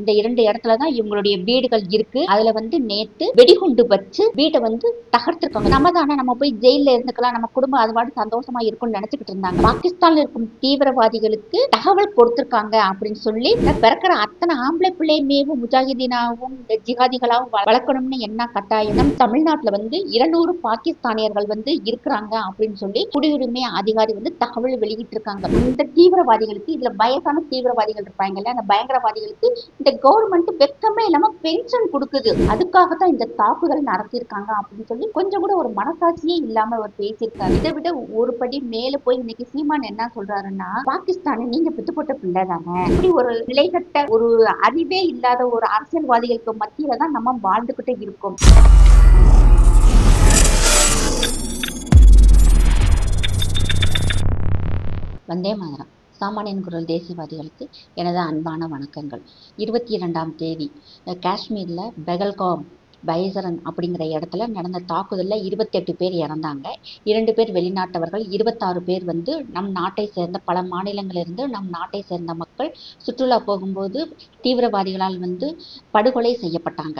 இந்த இரண்டு இடத்துல தான் இவங்களுடைய வீடுகள் இருக்கு. அதுல வந்து நேத்து வெடிகுண்டு வச்சு வீட்டை வந்து தகர்த்திருக்காங்க. நம்ம தானே நம்ம போய் ஜெயில இருந்துக்கலாம். நம்ம குடும்பம் அது பாட்டு சந்தோஷமா இருக்கும்னு நினைச்சுக்கிட்டு இருந்தாங்க. பாகிஸ்தான்ல இருக்கும் தீவிரவாதிகளுக்கு தகவல் கொடுத்திருக்காங்க அப்படின்னு சொல்லி இந்த பிறக்கிற அத்தனை ஆம்பளை பிள்ளையுமேவும் முஜாஹிதீனாவும் இந்த ஜிகாதிகளாவும் வ- வளர்க்கணும்னு என்ன கட்டாயம்? நம்ம தமிழ்நாட்டுல வந்து இருநூறு பாகிஸ்தானியர்கள் வந்து இருக்கிறாங்க அப்படின்னு சொல்லி குடியுரிமை அதிகாரி வந்து தகவல் வெளியிட்டு இருக்காங்க இந்த தீவிரவாதிகளுக்கு இதுல வயசான தீவிரவாதிகள் இருப்பாங்கல்ல அந்த பயங்கரவாதிகளுக்கு இந்த கவர்மெண்ட் வெக்கமே இல்லாம பென்ஷன் கொடுக்குது. அதுக்காக தான் இந்த தாக்குதல் நடத்தியிருக்காங்க அப்படின்னு சொல்லி கொஞ்சம் கூட ஒரு மனசாட்சியே இல்லாம அவர் பேசியிருக்காரு. இதை விட ஒரு படி மேல போய் இன்னைக்கு சீமான் என்ன சொல்றாருன்னா பாகிஸ்தானை நீங்க பித்து போட்ட பிள்ளை தானே. இப்படி ஒரு நிலைகட்ட ஒரு அறிவே இல்லாத ஒரு அரசியல்வாதிகளுக்கு மத்தியில தான் நம்ம வாழ்ந்துகிட்டே இருக்கோம். வந்தே மாதரம். சாமானியன் குரல் தேசியவாதிகளுக்கு எனது அன்பான வணக்கங்கள். இருபத்தி இரண்டாம் தேதி காஷ்மீரில் பெகல்காம் பைசரன் அப்படிங்கிற இடத்துல நடந்த தாக்குதலில் இருபத்தெட்டு பேர் இறந்தாங்க. இரண்டு பேர் வெளிநாட்டவர்கள் இருபத்தாறு பேர் வந்து நம் நாட்டை சேர்ந்த பல மாநிலங்களிலிருந்து நம் நாட்டை சேர்ந்த மக்கள் சுற்றுலா போகும்போது தீவிரவாதிகளால் வந்து படுகொலை செய்யப்பட்டாங்க.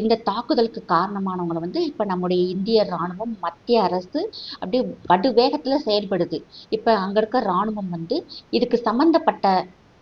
இந்த தாக்குதலுக்கு காரணமானவங்களை வந்து இப்போ நம்முடைய இந்திய ராணுவம் மத்திய அரசு அப்படியே படு வேகத்தில் செயல்படுது. இப்போ அங்கே இருக்க ராணுவம் வந்து இதுக்கு சம்மந்தப்பட்ட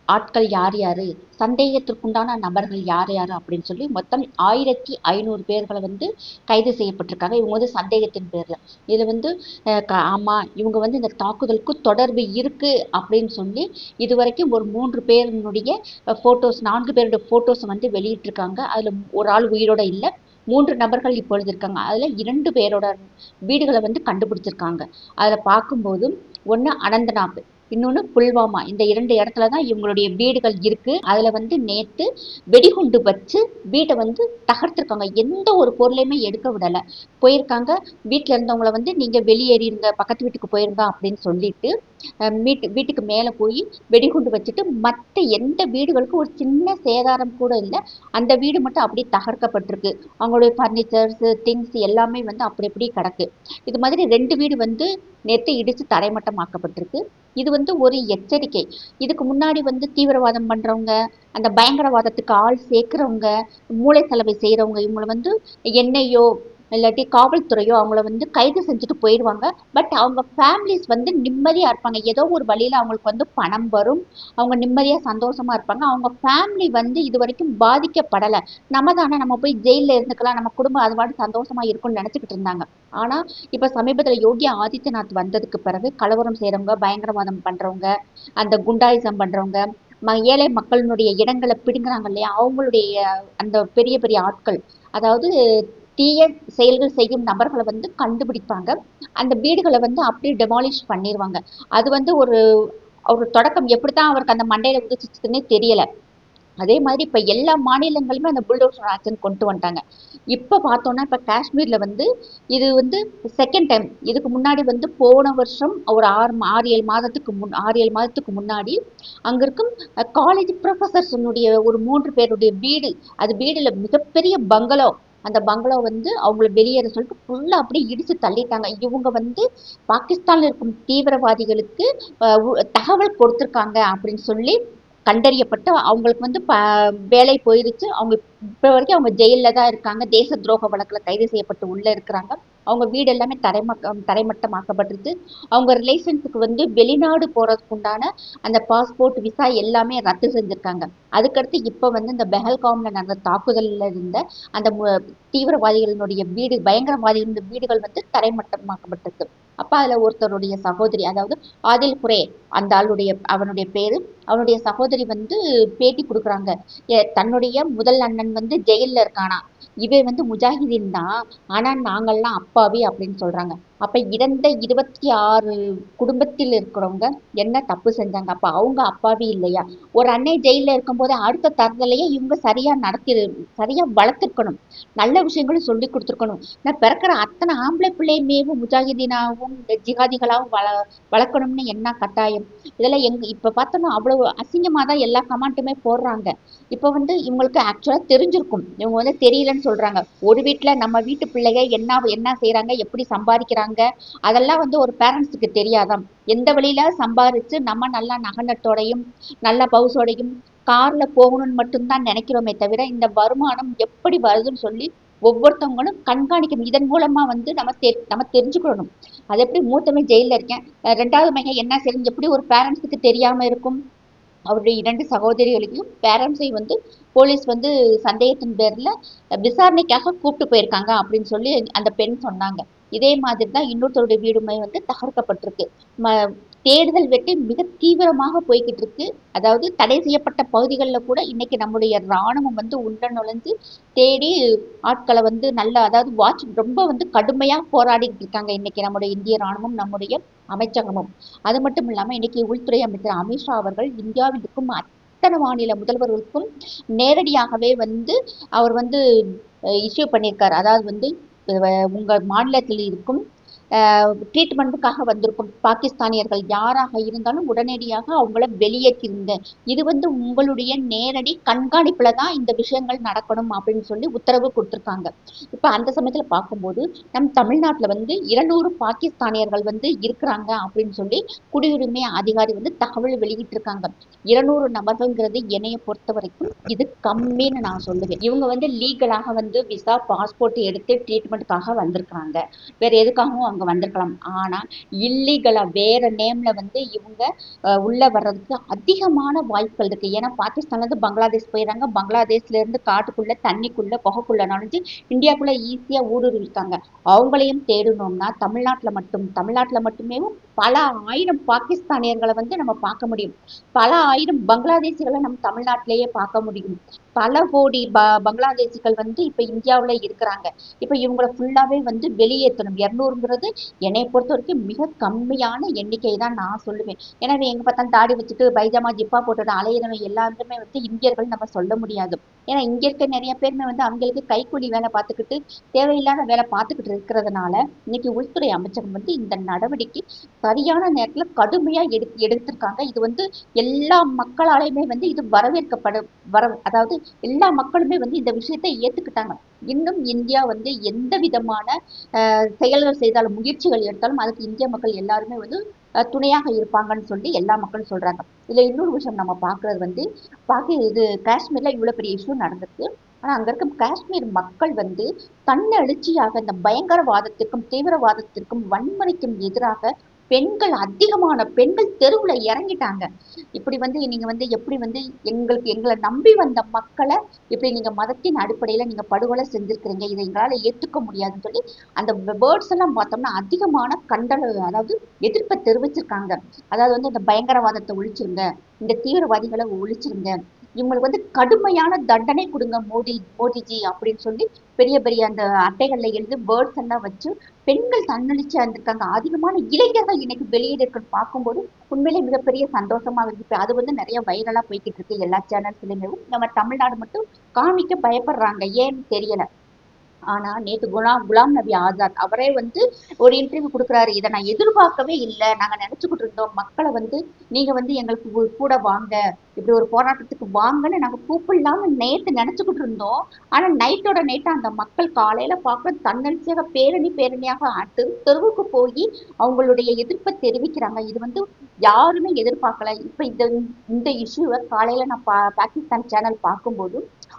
ஆட்கள் யார் யார்? சந்தேகத்திற்குண்டான நபர்கள் யார் யார் அப்படின்னு சொல்லி மொத்தம் ஆயிரத்தி ஐநூறு பேர்களை வந்து கைது செய்யப்பட்டிருக்காங்க. இவங்க வந்து சந்தேகத்தின் பேரில். இதில் வந்து ஆமாம் க- இவங்க வந்து இந்த தாக்குதலுக்கு தொடர்பு இருக்குது அப்படின்னு சொல்லி இதுவரைக்கும் ஒரு மூன்று பேரினுடைய ஃபோட்டோஸ் நான்கு பேருடைய ஃபோட்டோஸை வந்து வெளியிட்டிருக்காங்க. அதில் ஒரு ஆள் உயிரோட இல்லை. மூன்று நபர்கள் இப்பொழுது இருக்காங்க. அதில் இரண்டு பேரோட வீடுகளை வந்து கண்டுபிடிச்சிருக்காங்க. அதில் பார்க்கும்போது ஒன்று அனந்தநாக் இன்னொன்று புல்வாமா. இந்த இரண்டு இடத்துல தான் இவங்களுடைய வீடுகள் இருக்கு. அதில் வந்து நேத்து வெடிகுண்டு வச்சு வீட்டை வந்து தகர்த்திருக்காங்க. எந்த ஒரு பொருளையுமே எடுக்க விடலை. போயிருக்காங்க. வீட்டில் இருந்தவங்கள வந்து நீங்கள் வெளியேறிருங்க பக்கத்து வீட்டுக்கு போயிருங்க அப்படின்னு சொல்லிட்டு வீட்டு வீட்டுக்கு மேலே போய் வெடிகுண்டு வச்சுட்டு மற்ற எந்த வீடுகளுக்கும் ஒரு சின்ன சேதாரம் கூட இல்லை. அந்த வீடு மட்டும் அப்படியே தகர்க்கப்பட்டிருக்கு. அவங்களுடைய ஃபர்னிச்சர்ஸ் திங்ஸ் எல்லாமே வந்து அப்படி அப்படி கிடக்கு. இது மாதிரி ரெண்டு வீடு வந்து நேற்று இடித்து தரைமட்டமாக்கப்பட்டிருக்கு. இது வந்து ஒரு எச்சரிக்கை. இதுக்கு முன்னாடி வந்து தீவிரவாதம் பண்ணுறவங்க அந்த பயங்கரவாதத்துக்கு ஆள் சேர்க்குறவங்க மூளை செலவை செய்கிறவங்க இவங்களை வந்து எண்ணெயோ இல்லாட்டி காவல்துறையோ அவங்கள வந்து கைது செஞ்சுட்டு போயிடுவாங்க. பட் அவங்க ஃபேமிலிஸ் வந்து நிம்மதியாக இருப்பாங்க. ஏதோ ஒரு வழியில் அவங்களுக்கு வந்து பணம் வரும். அவங்க நிம்மதியாக சந்தோஷமா இருப்பாங்க. அவங்க ஃபேமிலி வந்து இது வரைக்கும் பாதிக்கப்படலை. நம்ம தானே நம்ம போய் ஜெயிலில் இருந்துக்கலாம். நம்ம குடும்பம் அது மாதிரி சந்தோஷமா இருக்கும்னு நினச்சிக்கிட்டு இருந்தாங்க. ஆனால் இப்போ சமீபத்தில் யோகி ஆதித்யநாத் வந்ததுக்கு பிறகு கலவரம் செய்கிறவங்க பயங்கரவாதம் பண்ணுறவங்க அந்த குண்டாயிசம் பண்ணுறவங்க ம- ஏழை மக்களினுடைய இடங்களை பிடுங்குறாங்க இல்லையா? அவங்களுடைய அந்த பெரிய பெரிய ஆட்கள். அதாவது தீய செயல்கள் செய்யும் நபர்களை வந்து கண்டுபிடிப்பாங்க. அந்த வீடுகளை வந்து அப்படியே டெமாலிஷ் பண்ணிடுவாங்க அது வந்து ஒரு ஒரு தொடக்கம். எப்படித்தான் அவருக்கு அந்த மண்டையில் உதிச்சுச்சுன்னே தெரியல. அதே மாதிரி இப்போ எல்லா மாநிலங்களுமே அந்த புல்டோசர் ஆக்ஷன் கொண்டு வந்துட்டாங்க. இப்போ பார்த்தோன்னா இப்போ காஷ்மீரில் வந்து இது வந்து செகண்ட் டைம் இதுக்கு முன்னாடி வந்து போன வருஷம் ஒரு ஆறு ஆறு ஏழு மாதத்துக்கு முன் ஆறு ஏழு மாதத்துக்கு முன்னாடி அங்கே இருக்கும் காலேஜ் ப்ரொஃபஸர்ஸனுடைய ஒரு மூன்று பேருடைய வீடு அது வீடில் மிகப்பெரிய பங்களோ அந்த பங்களோ வந்து அவங்கள வெளியேற சொல்லிட்டு ஃபுல்லாக அப்படியே இடிச்சு தள்ளிட்டாங்க. இவங்க வந்து பாகிஸ்தானில் இருக்கும் தீவிரவாதிகளுக்கு தகவல் கொடுத்துருக்காங்க அப்படின்னு சொல்லி கண்டறியப்பட்டு அவங்களுக்கு வந்து ப வேலை போயிருச்சு. அவங்க இப்போ வரைக்கும் அவங்க ஜெயிலில் தான் இருக்காங்க. தேச துரோக வழக்கில் கைது செய்யப்பட்டு உள்ளே இருக்கிறாங்க. அவங்க வீடு எல்லாமே தரைமட்டம் தரைமட்டமாக்கப்பட்டிருக்கு. அவங்க ரிலேஷன்ஸுக்கு வந்து வெளிநாடு போகிறதுக்கு உண்டான அந்த பாஸ்போர்ட் விசா எல்லாமே ரத்து செஞ்சுருக்காங்க. அதுக்கடுத்து இப்போ வந்து இந்த பெஹல்காமில் நடந்த தாக்குதலில் இருந்த அந்த தீவிரவாதிகளினுடைய வீடு பயங்கரவாதிகளின் வீடுகள் வந்து தரைமட்டமாக்கப்பட்டிருக்கு. அப்போ அதில் ஒருத்தருடைய சகோதரி அதாவது ஆதில் குரே அந்த ஆளுடைய அவனுடைய பேரு. அவனுடைய சகோதரி வந்து பேட்டி கொடுக்குறாங்க. தன்னுடைய முதல் அண்ணன் வந்து ஜெயிலில் இருக்கானா? இவன் வந்து முஜாஹிதீன் தான். ஆனா நாங்கள்லாம் அப்பாவி அப்படின்னு சொல்றாங்க. அப்ப இறந்த இருபத்தி ஆறு குடும்பத்தில் இருக்கிறவங்க என்ன தப்பு செஞ்சாங்க? அப்போ அவங்க அப்பாவி இல்லையா? ஒரு அன்னை ஜெயில்ல இருக்கும்போது அடுத்த தரத்துலையே இவங்க சரியா நடத்தி சரியா வளர்த்துருக்கணும். நல்ல விஷயங்களும் சொல்லி கொடுத்துருக்கணும். நான் பிறக்கிற அத்தனை ஆம்பளை பிள்ளையுமேவும் முஜாஹிதீனாகவும் ஜிகாதிகளாகவும் ஜிகாதிகளாவும் வள வளர்க்கணும்னு என்ன கட்டாயம்? இதெல்லாம் எங் இப்போ பார்த்தோம்னா அவ்வளவு அசிங்கமாக தான் எல்லா கமெண்ட்டுமே போடுறாங்க. இப்ப வந்து இவங்களுக்கு ஆக்சுவலா தெரிஞ்சிருக்கும். இவங்க வந்து தெரியலன்னு சொல்றாங்க. ஒரு வீட்டில் நம்ம வீட்டு பிள்ளைங்க என்ன என்ன செய்கிறாங்க எப்படி சம்பாதிக்கிறாங்க அதெல்லாம் வந்து ஒரு பேரண்ட்ஸுக்கு தெரியாதாம். எந்த வழியில் சம்பாதிச்சு நம்ம நல்லா நகநட்டோடையும் நல்ல பவுசோடையும் காரில் போகணும்னு மட்டும்தான் நினைக்கிறோமே தவிர இந்த வருமானம் எப்படி வருதுன்னு சொல்லி ஒவ்வொருத்தவங்களும் கண்காணிக்கணும் இதன் மூலமா வந்து நம்ம தெ நம்ம தெரிஞ்சுக்கணும். அது எப்படி மூத்தவன் ஜெயிலில் இருக்கேன்? ரெண்டாவது மையம் என்ன செய்யணும் எப்படி ஒரு பேரண்ட்ஸுக்கு தெரியாமல் இருக்கும்? அவருடைய இரண்டு சகோதரிகளையும் பேரண்ட்ஸை வந்து போலீஸ் வந்து சந்தேகத்தின் பேரில் விசாரணைக்காக கூப்பிட்டு போயிருக்காங்க அப்படின்னு சொல்லி அந்த பெண் சொன்னாங்க. இதே மாதிரி தான் இன்னொருத்தருடைய வீடுமே வந்து தகர்க்கப்பட்டிருக்கு. ம தேடுதல் வெட்டி மிக தீவிரமாக போய்கிட்டு இருக்கு. அதாவது தடை செய்யப்பட்ட பகுதிகளில் கூட இன்னைக்கு நம்முடைய ராணுவம் வந்து உள்ள நுழைஞ்சு தேடி ஆட்களை வந்து நல்ல அதாவது வாட்ச் ரொம்ப வந்து கடுமையாக போராடிக்கிட்டு இருக்காங்க இன்னைக்கு நம்முடைய இந்திய இராணுவம் நம்முடைய அமைச்சகமும். அது மட்டும் இல்லாமல் இன்னைக்கு உள்துறை அமைச்சர் அமித்ஷா அவர்கள் இந்தியாவில் இருக்கும் அத்தனை மாநில முதல்வர்களுக்கும் நேரடியாகவே வந்து அவர் வந்து இஷ்யூ பண்ணியிருக்கார். அதாவது வந்து உங்கள் மாநிலத்தில் இருக்கும் ட்ரீட்மெண்ட்டுக்காக வந்திருக்கும் பாகிஸ்தானியர்கள் யாராக இருந்தாலும் உடனடியாக அவங்கள வெளியேற்றிருங்க இது வந்து உங்களுடைய நேரடி கண்காணிப்புல தான் இந்த விஷயங்கள் நடக்கணும் அப்படின்னு சொல்லி உத்தரவு கொடுத்துருக்காங்க. இப்போ அந்த சமயத்தில் பார்க்கும்போது நம் தமிழ்நாட்டில் வந்து இருநூறு பாகிஸ்தானியர்கள் வந்து இருக்கிறாங்க அப்படின்னு சொல்லி குடியுரிமை அதிகாரி வந்து தகவல் வெளியிட்டிருக்காங்க. இருநூறு நபர்கள்ங்கிறது என்னையை பொறுத்த வரைக்கும் இது கம்மின்னு நான் சொல்லுவேன். இவங்க வந்து லீகலாக வந்து விசா பாஸ்போர்ட் எடுத்து ட்ரீட்மெண்ட்டுக்காக வந்திருக்காங்க வேற எதுக்காகவும் அவங்க வந்திருக்கலாம். ஆனால் இல்லீகலாக வேறு நேம்ல வந்து இவங்க உள்ளே உள்ள வர்றதுக்கு அதிகமான வாய்ப்புகள் இருக்குது ஏன்னா பாகிஸ்தான்லேருந்து பங்களாதேஷ் போயிடுறாங்க பங்களாதேஷ்ல இருந்து தண்ணிக்குள்ளே புகைக்குள்ளே குகைக்குள்ள நுழைஞ்சு ஈஸியாக ஈஸியா ஊடுருவிருக்காங்க. அவங்களையும் தேடணும்னா தமிழ்நாட்டில் மட்டும் தமிழ்நாட்டில் மட்டுமே பல ஆயிரம் பாகிஸ்தானியர்களை வந்து நம்ம பார்க்க முடியும். பல ஆயிரம் பங்களாதேசிகளை நம்ம தமிழ்நாட்டிலேயே பார்க்க முடியும். பல கோடி ப பங்களாதேசிகள் வந்து இப்ப இந்தியாவில இருக்கிறாங்க. இப்ப இவங்களை ஃபுல்லாவே வந்து வெளியேற்றணும். இரநூறுங்கிறது என்னை பொறுத்த வரைக்கும் மிக கம்மியான எண்ணிக்கை தான் நான் சொல்லுவேன். ஏன்னா எங்க பார்த்தாலும் தாடி வச்சுட்டு பைஜாமா ஜிப்பா போட்டு அலையிறவன் எல்லாருமே வந்து இந்தியர்கள் நம்ம சொல்ல முடியாது. ஏன்னா இங்க இருக்க நிறைய பேருமே வந்து அவங்களுக்கு கைக்கூலி வேலை பார்த்துக்கிட்டு தேவையில்லாத வேலை பார்த்துக்கிட்டு இருக்கிறதுனால இன்னைக்கு உள்துறை அமைச்சகம் வந்து இந்த நடவடிக்கை சரியான நேரத்துல கடுமையா எடு எடுத்திருக்காங்க. இது வந்து எல்லா மக்களாலையுமே வந்து இது வரவேற்கப்பட வர அதாவது எல்லா மக்களுமே வந்து இந்த விஷயத்தை ஏத்துக்கிட்டாங்க. இன்னும் இந்தியா வந்து எந்த விதமான செயல்கள் செய்தாலும் முயற்சிகள் எடுத்தாலும் அதுக்கு இந்திய மக்கள் எல்லாருமே வந்து துணையாக இருப்பாங்கன்னு சொல்லி எல்லா மக்களும் சொல்றாங்க. இதுல இன்னொரு விஷயம் நம்ம பார்க்கிறது வந்து பாக்கி இது காஷ்மீர்ல இவ்வளவு பெரிய இஷ்யூ நடந்திருக்கு. ஆனா அங்க இருக்க காஷ்மீர் மக்கள் வந்து தன்னெழுச்சியாக இந்த பயங்கரவாதத்திற்கும் தீவிரவாதத்திற்கும் வன்முறைக்கும் எதிராக பெண்கள் அதிகமான பெண்கள் தெருவுல இறங்கிட்டாங்க. இப்படி வந்து நீங்க வந்து எப்படி வந்து எங்களுக்கு எங்களை நம்பி வந்த மக்களை இப்படி நீங்க மதத்தின் அடிப்படையில நீங்க படுகொலை செஞ்சிருக்கிறீங்க இதை எங்களால ஏத்துக்க முடியாதுன்னு சொல்லி அந்த வேர்ட்ஸ் எல்லாம் பார்த்தோம்னா அதிகமான கண்டன அதாவது எதிர்ப்பை தெரிவிச்சிருக்காங்க. அதாவது வந்து இந்த பயங்கரவாதத்தை ஒழிச்சிருங்க இந்த தீவிரவாதிகளை ஒழிச்சிருங்க இவங்களுக்கு வந்து கடுமையான தண்டனை கொடுங்க மோடி மோடிஜி அப்படின்னு சொல்லி பெரிய பெரிய அந்த அட்டைகள்ல எழுதி வேர்ட்ஸ் எல்லாம் வச்சு பெண்கள் தன்னெழுச்சியா இருந்திருக்காங்க அதிகமான இளைஞர்கள் இன்னைக்கு வெளியே பார்க்கும்போது உண்மையிலே மிகப்பெரிய சந்தோஷமா இருக்கு. அது வந்து நிறைய வைரலா போய்கிட்டு இருக்கு எல்லா சேனல்ஸ்லயுமே நம்ம தமிழ்நாடு மட்டும் காமிக்க பயப்படுறாங்க. ஏன்னு தெரியல. ஆனா நேத்து குலாம் குலாம் நபி ஆசாத் அவரே வந்து ஒரு இன்டர்வியூ கொடுக்குறாரு. இதை நான் எதிர்பார்க்கவே இல்லை. நாங்க நினைச்சுக்கிட்டு இருந்தோம் மக்களை வந்து நீங்க வந்து எங்களுக்கு கூட வாங்க. இப்படி ஒரு போராட்டத்துக்கு வாங்கன்னு நாங்க கூப்பிடலாம்னு நேத்து நினைச்சுக்கிட்டு இருந்தோம். ஆனா நைட்டோட நைட்டா அந்த மக்கள் காலையில பார்க்க தன்னெழுச்சியாக பேரணி பேரணியாக தெரு தெருவுக்கு போய் அவங்களுடைய எதிர்ப்பை தெரிவிக்கிறாங்க. இது வந்து யாருமே எதிர்பார்க்கல. இப்ப இந்த இந்த இஷ்யூவை காலையில நான் பா பாகிஸ்தான் சேனல் பார்க்கும்போது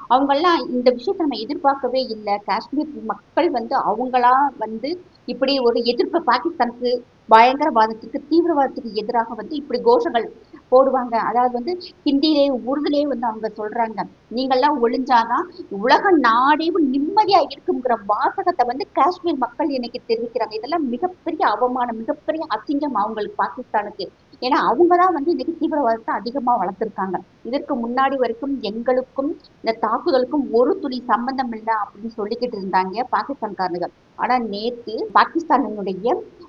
அவங்கெல்லாம் இந்த விஷயத்தை நம்ம எதிர்பார்க்கவே இல்லை. காஷ்மீர் மக்கள் வந்து அவங்களா வந்து இப்படி ஒரு எதிர்ப்பு பாகிஸ்தானுக்கு பயங்கரவாதத்துக்கு தீவிரவாதத்துக்கு எதிராக வந்து இப்படி கோஷங்கள் போடுவாங்க. அதாவது வந்து ஹிந்திலே உருதுலே வந்து அவங்க சொல்றாங்க. நீங்கள்லாம் ஒளிஞ்சாதான் உலக நாடே நிம்மதியா இருக்குங்கிற வாசகத்தை வந்து காஷ்மீர் மக்கள் இன்னைக்கு தெரிவிக்கிறாங்க. இதெல்லாம் மிகப்பெரிய அவமானம் மிகப்பெரிய அசிங்கம் அவங்களுக்கு பாகிஸ்தானுக்கு. ஏன்னா அவங்க தான் வந்து இன்னைக்கு தீவிரவாதத்தை அதிகமா வளர்த்துருக்காங்க. இதற்கு முன்னாடி வரைக்கும் எங்களுக்கும் இந்த தாக்குதலுக்கும் ஒரு துளி சம்பந்தம் இல்லை அப்படின்னு சொல்லிக்கிட்டு இருந்தாங்க பாகிஸ்தான்காரர்கள் ஆனா நேத்து பாகிஸ்தானினுடைய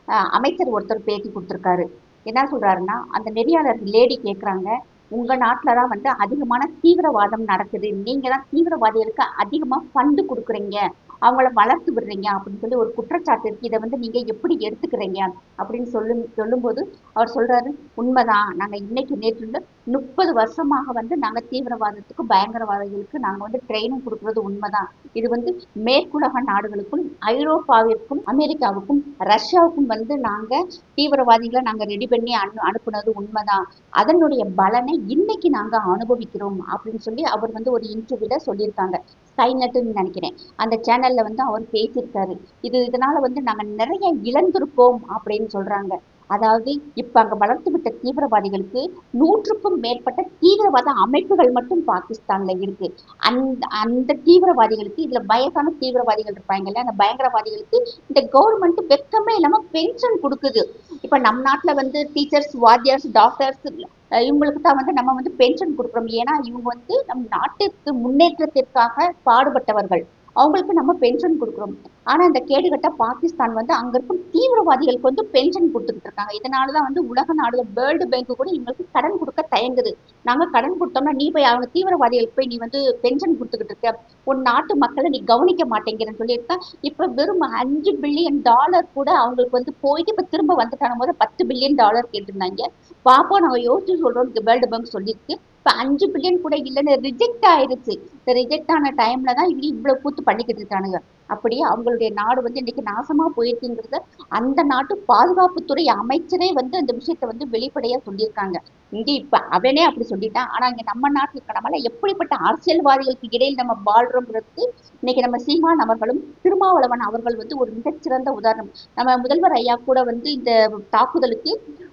அஹ், அமைச்சர் ஒருத்தர் பேட்டி கொடுத்திருக்காரு. என்ன சொல்றாருன்னா அந்த நெறியாளர் லேடி கேட்குறாங்க உங்க நாட்டில் தான் வந்து அதிகமான தீவிரவாதம் நடக்குது. நீங்க தான் தீவிரவாதிகளுக்கு அதிகமா ஃபண்டு கொடுக்குறீங்க. அவங்கள வளர்த்து விடுறீங்க அப்படின்னு சொல்லி ஒரு குற்றச்சாட்டு இருக்கு. இதை வந்து நீங்க எப்படி எடுத்துக்கிறீங்க அப்படின்னு சொல்லும் சொல்லும்போது அவர் சொல்றாரு உண்மைதான். நாங்க இன்னைக்கு நேற்று முப்பது வருஷமாக வந்து நாங்க தீவிரவாதத்துக்கு பயங்கரவாதிகளுக்கு நாங்க வந்து ட்ரைனிங் கொடுக்கறது உண்மைதான். இது வந்து மேற்குலக நாடுகளுக்கும் ஐரோப்பாவிற்கும் அமெரிக்காவுக்கும் ரஷ்யாவுக்கும் வந்து நாங்க தீவிரவாதிகளை நாங்க ரெடி பண்ணி அனு அனுப்புனது உண்மைதான். அதனுடைய பலனை இன்னைக்கு நாங்க அனுபவிக்கிறோம் அப்படின்னு சொல்லி அவர் வந்து ஒரு இன்டர்வியூல சொல்லியிருக்காங்க. ஸ்கைநெட்னு நினைக்கிறேன். அந்த சேனல்ல வந்து அவர் பேசியிருக்காரு. இது இதனால வந்து நாங்க நிறைய இழந்திருக்கோம் அப்படின்னு சொல்றாங்க. அதாவது இப்ப அங்க வளர்த்து விட்ட தீவிரவாதிகளுக்கு நூற்றுக்கும் மேற்பட்ட தீவிரவாத அமைப்புகள் மட்டும் பாகிஸ்தான்ல இருக்கு. அந்த அந்த தீவிரவாதிகளுக்கு இதுல வயசான தீவிரவாதிகள் இருப்பாங்கல்ல அந்த பயங்கரவாதிகளுக்கு இந்த கவர்மெண்ட் வெக்கமே இல்லாம பென்ஷன் கொடுக்குது. இப்ப நம் நாட்டுல வந்து டீச்சர்ஸ் வாத்தியார்ஸ் டாக்டர்ஸ் இவங்களுக்கு தான் வந்து நம்ம வந்து பென்ஷன் கொடுக்குறோம். ஏன்னா இவங்க வந்து நம் நாட்டுக்கு முன்னேற்றத்திற்காக பாடுபட்டவர்கள். அவங்களுக்கு நம்ம பென்ஷன் கொடுக்குறோம். ஆனா இந்த கேடுகட்ட பாகிஸ்தான் வந்து அங்க இருக்கும் தீவிரவாதிகளுக்கு வந்து பென்ஷன் கொடுத்துக்கிட்டு இருக்காங்க. இதனாலதான் வந்து உலக நாடுகள் வேர்ல்டு பேங்க் கூட இவங்களுக்கு கடன் கொடுக்க தயங்குது. நாங்க கடன் கொடுத்தோம்னா நீ போய் அவங்க தீவிரவாதிகளுக்கு போய் நீ வந்து பென்ஷன் கொடுத்துக்கிட்டு இருக்க. உன் நாட்டு மக்களை நீ கவனிக்க மாட்டேங்கிறன்னு சொல்லியிருக்கா இப்போ வெறும் அஞ்சு பில்லியன் டாலர் கூட அவங்களுக்கு வந்து போயிட்டு இப்போ திரும்ப வந்துட்டான போது பத்து பில்லியன் டாலர் கேட்டிருந்தாங்க. பாப்போம் நம்ம யோசிச்சு சொல்கிறோம் வேர்ல்டு பேங்க் சொல்லியிருக்கு. இப்ப அஞ்சு பில்லியன் கூட இல்லைன்னு ரிஜெக்ட் ஆயிருச்சு. இந்த ரிஜெக்ட் ஆன டைம்ல தான் இப்படி இவ்வளவு கூத்து பண்ணிக்கிட்டு இருக்கானுங்க. அப்படியே அவங்களுடைய நாடு வந்து இன்னைக்கு நாசமா போயிருக்குங்கிறத அந்த நாட்டு பாதுகாப்புத்துறை அமைச்சரே வந்து அந்த விஷயத்த வந்து வெளிப்படையா சொல்லியிருக்காங்க. இங்க இப்ப அவனே அப்படி சொல்லிட்டான். ஆனா இங்க நம்ம நாட்டுல இருக்க எப்படிப்பட்ட அரசியல்வாதிகளுக்கு இடையில் நம்ம வாழ்றோங்கிறதுக்கு இன்னைக்கு நம்ம சீமான் அவர்களும் திருமாவளவன் அவர்கள் வந்து ஒரு மிகச்சிறந்த உதாரணம். நம்ம முதல்வர் ஐயா கூட வந்து இந்த தாக்குதலுக்கு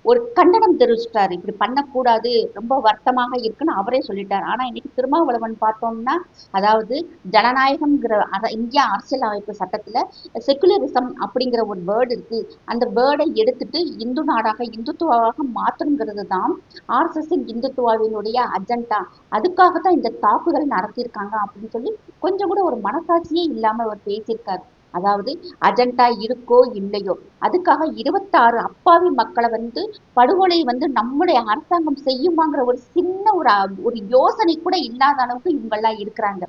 ஒரு கண்டனம் தெரிவிச்சிட்டாரு. இப்படி பண்ணக்கூடாது ரொம்ப வருத்தமாக இருக்குன்னு அவரே சொல்லிட்டார். ஆனா இன்னைக்கு திருமாவளவன் பார்த்தோம்னா அதாவது ஜனநாயகம்ங்கிற அர- இந்திய அரசியல் அமைப்பு சட்டத்துல செக்குலரிசம் அப்படிங்கிற ஒரு வேர்டு இருக்கு. அந்த வேர்டை எடுத்துட்டு இந்து நாடாக இந்துத்துவாவாக மாற்றணுங்கிறது தான் ஆர்எஸ்எஸ் இந்துத்துவாவினுடைய அஜெண்டா அதுக்காகத்தான் இந்த தாக்குதல் நடத்தியிருக்காங்க அப்படின்னு சொல்லி கொஞ்சம் கூட ஒரு மனசாட்சியே இல்லாம அவர் பேசியிருக்காரு. அதாவது அஜெண்டா இருக்கோ இல்லையோ அதுக்காக இருபத்தாறு அப்பாவி மக்களை வந்து படுகொலை வந்து நம்முடைய அரசாங்கம் செய்யுமாங்கிற ஒரு சின்ன ஒரு ஒரு யோசனை கூட இல்லாத அளவுக்கு இவங்கெல்லாம் இருக்கிறாங்க.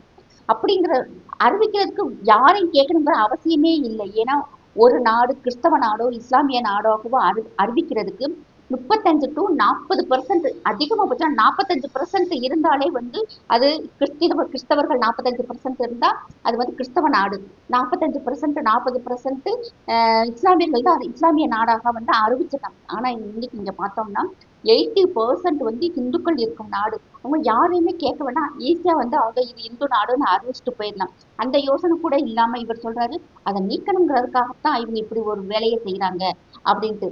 அப்படிங்கிற அறிவிக்கிறதுக்கு யாரையும் கேட்கணுங்கிற அவசியமே இல்லை. ஏன்னா ஒரு நாடு கிறிஸ்தவ நாடோ இஸ்லாமிய நாடாகவோ அறி அறிவிக்கிறதுக்கு முப்பத்தஞ்சு டு நாற்பது பர்சன்ட் அதிகபட்சம் நாற்பத்தஞ்சு பர்சன்ட் இருந்தாலே வந்து அது கிறிஸ்தவ கிறிஸ்தவர்கள் நாற்பத்தஞ்சு பர்சன்ட் இருந்தா அது வந்து கிறிஸ்தவ நாடு. நாற்பத்தஞ்சு பர்சன்ட் நாற்பது பர்சன்ட் இஸ்லாமியர்கள் தான் அது இஸ்லாமிய நாடாக வந்து அறிவிச்சிட்டாங்க ஆனா இன்னைக்கு இங்க பார்த்தோம்னா எயிட்டி பர்சன்ட் வந்து இந்துக்கள் இருக்கும் நாடு. அவங்க யாரையுமே கேட்க வேண்டாம் ஈஸியா வந்து அவங்க இது இந்து நாடுன்னு அறிவிச்சிட்டு போயிடலாம். அந்த யோசனை கூட இல்லாம இவர் சொல்றாரு அதை நீக்கணுங்கிறதுக்காகத்தான் இவங்க இப்படி ஒரு வேலையை செய்யறாங்க அப்படின்ட்டு.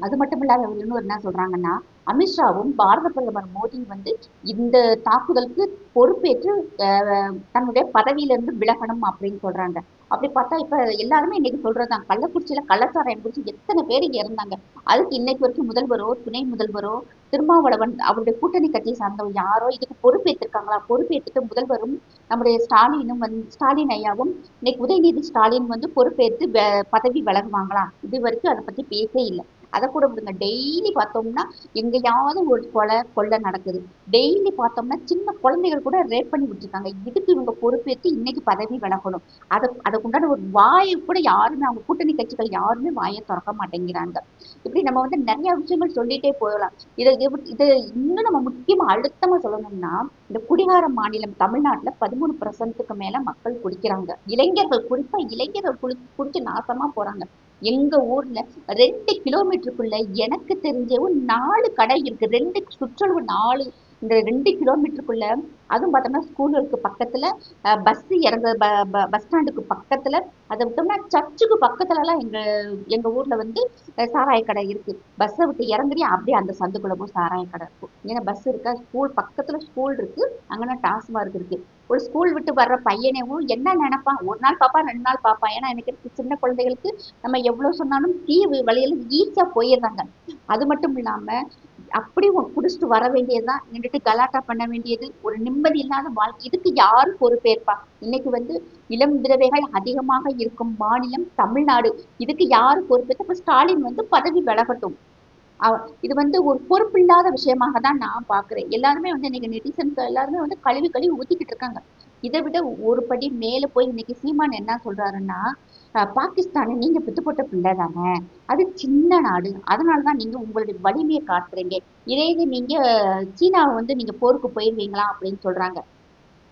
அது மட்டும் இல்லாத இன்னொரு என்ன சொல்றாங்கன்னா அமித்ஷாவும் பாரத பிரதமர் மோடி வந்து இந்த தாக்குதலுக்கு பொறுப்பேற்று அஹ், தன்னுடைய பதவியிலிருந்து விலகணும் அப்படின்னு சொல்றாங்க. அப்படி பார்த்தா இப்ப எல்லாருமே இன்னைக்கு சொல்றதுதான். கள்ளக்குறிச்சியில கள்ளச்சாராயம் குடிச்சு எத்தனை பேர் இங்க இருந்தாங்க? அதுக்கு இன்னைக்கு வரைக்கும் முதல்வரோ துணை முதல்வரோ திருமாவளவன் அவருடைய கூட்டணி கட்சியை சார்ந்தவங்க யாரோ இதுக்கு பொறுப்பேற்றிருக்காங்களா? பொறுப்பேற்றுட்டு முதல்வரும் நம்முடைய ஸ்டாலினும் வந்து ஸ்டாலின் ஐயாவும் இன்னைக்கு உதயநிதி ஸ்டாலின் வந்து பொறுப்பேற்று பதவி விலகுவாங்களா? இது வரைக்கும் அதை பத்தி பேசவே இல்லை. அதை கூட விடுங்க. டெய்லி பார்த்தோம்னா எங்கேயாவது ஒரு கொலை கொள்ளை நடக்குது. டெய்லி பார்த்தோம்னா சின்ன குழந்தைகள் கூட ரேப் பண்ணி விட்டுருக்காங்க. இதுக்கு இவங்க பொறுப்பேற்று இன்னைக்கு பதவி விலகணும்? அதை அதுக்குண்டான ஒரு வாயை கூட யாருமே அவங்க கூட்டணி கட்சிகள் யாருமே வாயை திறக்க மாட்டேங்கிறாங்க. இப்படி நம்ம வந்து நிறைய விஷயங்கள் சொல்லிட்டே போகலாம். இதை இதை- இன்னும் நம்ம முக்கியமா அழுத்தமாக சொல்லணும்னா இந்த குடிகார மாநிலம் தமிழ்நாட்டுல பதிமூணு பர்சன்ட்டுக்கு மேல மக்கள் குடிக்கிறாங்க. இளைஞர்கள் குறிப்பா இளைஞர்கள் குடி குடிச்சு நாசமா போறாங்க. எங்க ஊர்ல ரெண்டு கிலோமீட்டருக்குள்ள எனக்கு தெரிஞ்ச ஒரு நாலு கடை இருக்கு. ரெண்டு சுற்றளவு நாலு இந்த ரெண்டு கிலோமீட்டருக்குள்ள அதுவும் பார்த்தோம்னா ஸ்கூலுக்கு பக்கத்துல பஸ் இறங்க பஸ் ஸ்டாண்டுக்கு பக்கத்துல அதை விட்டோம்னா சர்ச்சுக்கு பக்கத்துல எல்லாம் எங்க எங்க ஊர்ல வந்து சாராய கடை இருக்கு. பஸ்ஸை விட்டு இறங்குறி அப்படியே அந்த சந்துக்குள்ள போய் சாராய கடை இருக்கும். ஏன்னா பஸ் இருக்கா ஸ்கூல் பக்கத்துல ஸ்கூல் இருக்கு அங்கன்னா டாஸ்மார்க் இருக்கு. ஒரு ஸ்கூல் விட்டு வர்ற பையனையும் என்ன நினைப்பான்? ஒரு நாள் பாப்பான் ரெண்டு நாள் பாப்பான். ஏன்னா எனக்கு இருக்க சின்ன குழந்தைகளுக்கு நம்ம எவ்வளவு சொன்னாலும் தீவு வழியில ஈஸியா போயிடுறாங்க. அது மட்டும் இல்லாம அப்படி ஒ- குடிச்சிட்டு வர வேண்டியதுதான் நின்றுட்டு கலாட்டா பண்ண வேண்டியது? ஒரு நிம்மதி இல்லாத வாழ்க்கை. இதுக்கு யாரு பொறுப்பேற்பா? இன்னைக்கு வந்து இளம் விதவைகள் அதிகமாக இருக்கும் மாநிலம் தமிழ்நாடு. இதுக்கு யாரு பொறுப்பேற்று இப்ப ஸ்டாலின் வந்து பதவி விலகட்டும். இது வந்து ஒரு பொறுப்பில்லாத விஷயமாக தான் நான் பாக்குறேன். எல்லாருமே வந்து இன்னைக்கு நெட்டிசன்ஸ் எல்லாருமே வந்து கழுவி கழுவி ஊத்திக்கிட்டு இருக்காங்க. இதை விட ஒரு படி மேல போய் இன்னைக்கு சீமான் என்ன சொல்றாருன்னா பாகிஸ்தானை நீங்க பித்து போட்ட பிள்ளை தானே? அது சின்ன நாடு. அதனால தான் நீங்க உங்களுடைய வலிமையை காட்டுறீங்க. இதே இது நீங்க சீனாவை வந்து நீங்க போருக்கு போயிருவீங்களா அப்படின்னு சொல்றாங்க.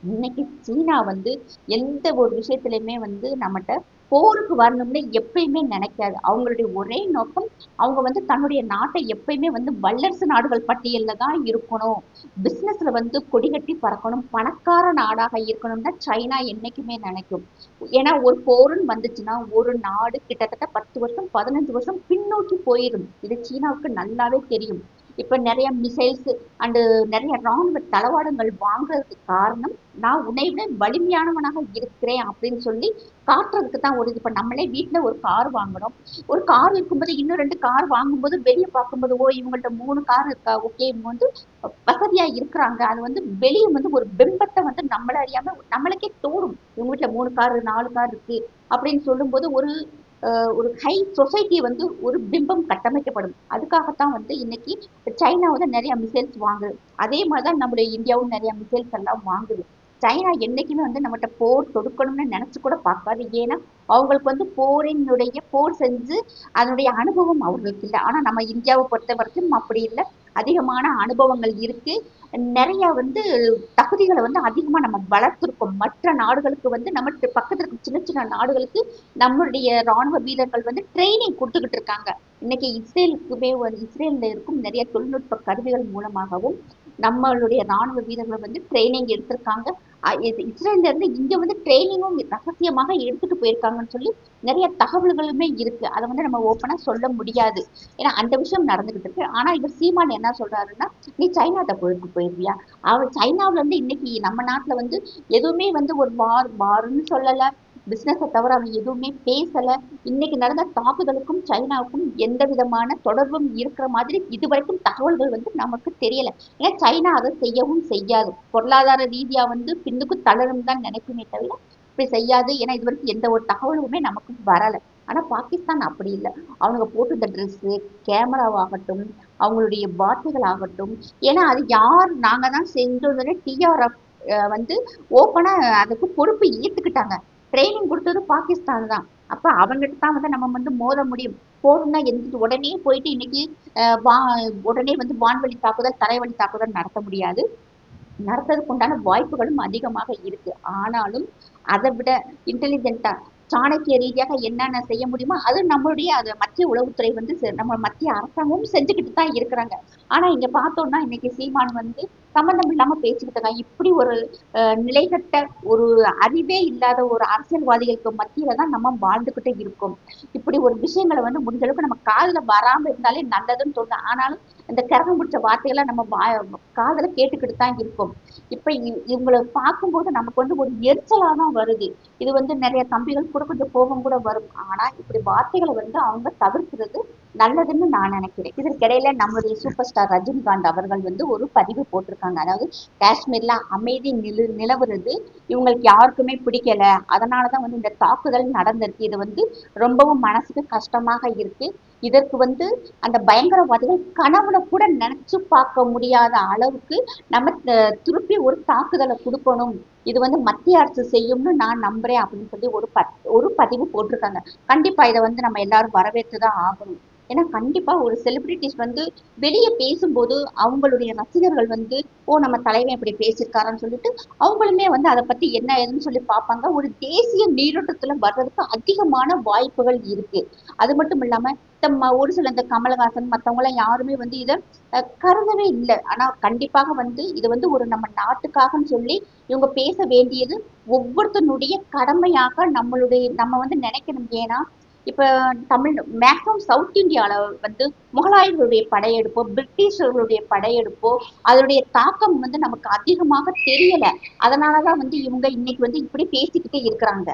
இன்னைக்கு சீனா வந்து எந்த ஒரு விஷயத்திலயுமே வந்து நம்மகிட்ட போருக்கு வரணும்னு எப்பயுமே நினைக்காது. அவங்களுடைய ஒரே நோக்கம் அவங்க வந்து தன்னுடைய நாட்டை எப்பயுமே வந்து வல்லரசு நாடுகள் பட்டியல்ல தான் இருக்கணும். பிசினஸ்ல வந்து கொடிகட்டி பறக்கணும். பணக்கார நாடாக இருக்கணும்னு சைனா என்னைக்குமே நினைக்கும். ஏன்னா ஒரு போருன்னு வந்துச்சுன்னா ஒரு நாடு கிட்டத்தட்ட பத்து வருஷம் பதினஞ்சு வருஷம் பின்னோக்கி போயிடும். இது சீனாவுக்கு நல்லாவே தெரியும். இப்போ நிறைய மிசைல்ஸ் அண்டு நிறைய ராணுவ தளவாடங்கள் வாங்குறதுக்கு காரணம் நான் உன்னை விட வலிமையானவனாக இருக்கிறேன் அப்படின்னு சொல்லி காட்டுறதுக்கு தான் ஒரு இது. இப்ப நம்மளே வீட்டில் ஒரு கார் வாங்கணும் ஒரு கார் இருக்கும்போது இன்னும் ரெண்டு கார் வாங்கும்போது வெளியே பார்க்கும்போது ஓ இவங்கள்ட்ட மூணு கார் இருக்கா? ஓகே இவங்க வந்து வசதியா இருக்கிறாங்க. அது வந்து வெளியே வந்து ஒரு பிம்பத்தை வந்து நம்மள அறியாம நம்மளுக்கே தோணும். இவங்க வீட்டில் மூணு கார் நாலு கார் இருக்கு அப்படின்னு சொல்லும்போது ஒரு ஒரு ஹை சொசைட்டி வந்து ஒரு பிம்பம் கட்டமைக்கப்படும். அதுக்காகத்தான் வந்து இன்னைக்கு சைனா வந்து நிறைய மிசைல்ஸ் வாங்குது அதே மாதிரி தான் நம்மளுடைய இந்தியாவும் நிறைய மிசைல்ஸ் எல்லாம் வாங்குது. சைனா என்றைக்குமே வந்து நம்மகிட்ட போர் தொடுக்கணும்னு நினச்சி கூட பார்க்காது. ஏன்னா அவங்களுக்கு வந்து போரினுடைய போர் செஞ்சு அதனுடைய அனுபவம் அவர்களுக்கு இல்லை. ஆனால் நம்ம இந்தியாவை பொறுத்த வரைக்கும் அப்படி இல்லை. அதிகமான அனுபவங்கள் இருக்குது நிறைய வந்து தகுதிகளை வந்து அதிகமா நம்ம வளர்த்துருக்கோம். மற்ற நாடுகளுக்கு வந்து நம்ம பக்கத்தில் பக்கத்துல இருக்க சின்ன சின்ன நாடுகளுக்கு நம்மளுடைய ராணுவ வீரர்கள் வந்து ட்ரைனிங் கொடுத்துக்கிட்டு இருக்காங்க. இன்னைக்கு இஸ்ரேலுக்குமே வந்து இஸ்ரேல்ல இருக்கும் நிறைய தொழில்நுட்ப கருவிகள் மூலமாகவும் நம்மளுடைய ராணுவ வீரர்கள் வந்து ட்ரைனிங் எடுத்திருக்காங்க. அஹ் இங்கே இருந்து வந்து ட்ரைனிங்கும் ரகசியமாக எடுத்துட்டு போயிருக்காங்கன்னு சொல்லி நிறைய தகவல்களுமே இருக்கு. அதை வந்து நம்ம ஓப்பனாக சொல்ல முடியாது. ஏன்னா அந்த விஷயம் நடந்துகிட்டு இருக்கு. ஆனா இவர் சீமான் என்ன சொல்றாருன்னா நீ சைனாட்ட போயிட்டு போயிருவியா? அவர் சைனாவிலேருந்து இன்னைக்கு நம்ம நாட்டில் வந்து எதுவுமே வந்து ஒரு வார் மாறுன்னு சொல்லலை. பிஸ்னஸை தவிர அவன் எதுவுமே பேசலை. இன்னைக்கு நடந்த தாக்குதலுக்கும் சைனாவுக்கும் எந்த விதமான தொடர்பும் இருக்கிற மாதிரி இதுவரைக்கும் தகவல்கள் வந்து நமக்கு தெரியலை. ஏன்னா சைனா அதை செய்யவும் செய்யாது. பொருளாதார ரீதியாக வந்து பின்னுக்கு தளரும் தான் நினைக்குமே தவிர இப்படி செய்யாது. ஏன்னா இது வரைக்கும் எந்த ஒரு தகவலுமே நமக்கு வரலை. ஆனால் பாகிஸ்தான் அப்படி இல்லை. அவனுங்க போட்டிருந்த ட்ரெஸ்ஸு கேமராவாகட்டும் அவங்களுடைய வார்த்தைகள் ஆகட்டும் ஏன்னா அது யார் நாங்க தான் செஞ்சோன்னு டிஆர்எஃப் வந்து ஓப்பனாக அதுக்கு பொறுப்பு ஏற்றுக்கிட்டாங்க ட்ரைனிங் கொடுத்தது பாகிஸ்தான் தான் அப்ப அவங்ககிட்ட தான் வந்து நம்ம வந்து மோத முடியும். போகணும்னா எந்த உடனே போயிட்டு இன்னைக்கு வா உடனே வந்து வான்வழி தாக்குதல் தரைவழி தாக்குதல் நடத்த முடியாது. நடத்துறதுக்கு உண்டான வாய்ப்புகளும் அதிகமாக இருக்கு. ஆனாலும் அதை விட இன்டெலிஜென்ட்டா சாணக்கிய ரீதியாக என்னென்ன செய்ய முடியுமோ அது நம்மளுடைய அது மத்திய உளவுத்துறை வந்து செ- நம்ம மத்திய அரசாங்கமும் செஞ்சுக்கிட்டு தான் இருக்கிறாங்க. ஆனா இங்க பார்த்தோம்னா இன்னைக்கு சீமான் வந்து சம்பந்தம் இல்லாம பேசிக்கிட்டு இருக்காங்க. இப்படி ஒரு அஹ், நிலைகட்ட ஒரு அறிவே இல்லாத ஒரு அரசியல்வாதிகளுக்கு மத்தியில தான் நம்ம வாழ்ந்துகிட்டே இருக்கோம். இப்படி ஒரு விஷயங்களை வந்து முடிஞ்ச அளவுக்கு நம்ம காதுல வராம இருந்தாலே நல்லதுன்னு தோணுது. ஆனாலும் இந்த கரகம் பிடிச்ச வார்த்தையெல்லாம் நம்ம வா- கேட்டுக்கிட்டு தான் இருக்கோம். இப்ப இவங்களை பார்க்கும்போது நமக்கு வந்து ஒரு எரிச்சலாக தான் வருது. இது வந்து நிறைய தம்பிகள் கூட கொஞ்சம் கோபம் கூட வரும். ஆனா இப்படி வார்த்தைகளை வந்து அவங்க தவிர்க்கிறது நல்லதுன்னு நான் நினைக்கிறேன். இதற்கிடையில நம்முடைய சூப்பர் ஸ்டார் ரஜினிகாந்த் அவர்கள் வந்து ஒரு பதிவு போட்டிருக்காங்க. அதாவது காஷ்மீர்ல அமைதி நிலு நிலவுறது இவங்களுக்கு யாருக்குமே பிடிக்கல. அதனாலதான் வந்து இந்த தாக்குதல் நடந்திருக்கு. இது வந்து ரொம்பவும் மனசுக்கு கஷ்டமாக இருக்கு. இதற்கு வந்து அந்த பயங்கரவாதிகள் கனவுல கூட நினைச்சு பார்க்க முடியாத அளவுக்கு நம்ம திருப்பி ஒரு தாக்குதலை கொடுக்கணும். இது வந்து மத்திய அரசு செய்யும்னு நான் நம்புறேன் அப்படின்னு சொல்லி ஒரு பத் ஒரு பதிவு போட்டிருக்காங்க. கண்டிப்பா இதை வந்து நம்ம எல்லாரும் வரவேற்று தான் ஆகணும். ஏன்னா கண்டிப்பா ஒரு செலிபிரிட்டிஸ் வந்து வெளியே பேசும்போது அவங்களுடைய ரசிகர்கள் வந்து ஓ நம்ம தலைவன் இப்படி பேசியிருக்காருன்னு சொல்லிட்டு அவங்களுமே வந்து அதை பத்தி என்ன ஏதுன்னு சொல்லி பார்ப்பாங்க. ஒரு தேசிய நீரோட்டத்துல வர்றதுக்கு அதிகமான வாய்ப்புகள் இருக்கு. அது மட்டும் இல்லாம இந்த ஒரு சில இந்த கமலஹாசன் மத்தவங்க எல்லாம் யாருமே வந்து இதை அஹ், கருதவே இல்லை. ஆனா கண்டிப்பாக வந்து இது வந்து ஒரு நம்ம நாட்டுக்காகன்னு சொல்லி இவங்க பேச வேண்டியது ஒவ்வொருத்தனுடைய கடமையாக நம்மளுடைய நம்ம வந்து நினைக்கணும். ஏன்னா இப்ப தமிழ் மேக்ஸிமம் சவுத் இந்தியால வந்து முகலாயர்களுடைய படையெடுப்போ பிரிட்டிஷர்களுடைய படையெடுப்போ அதனுடைய தாக்கம் வந்து நமக்கு அதிகமாக தெரியல. அதனாலதான் வந்து இவங்க இன்னைக்கு வந்து இப்படி பேசிக்கிட்டே இருக்கிறாங்க.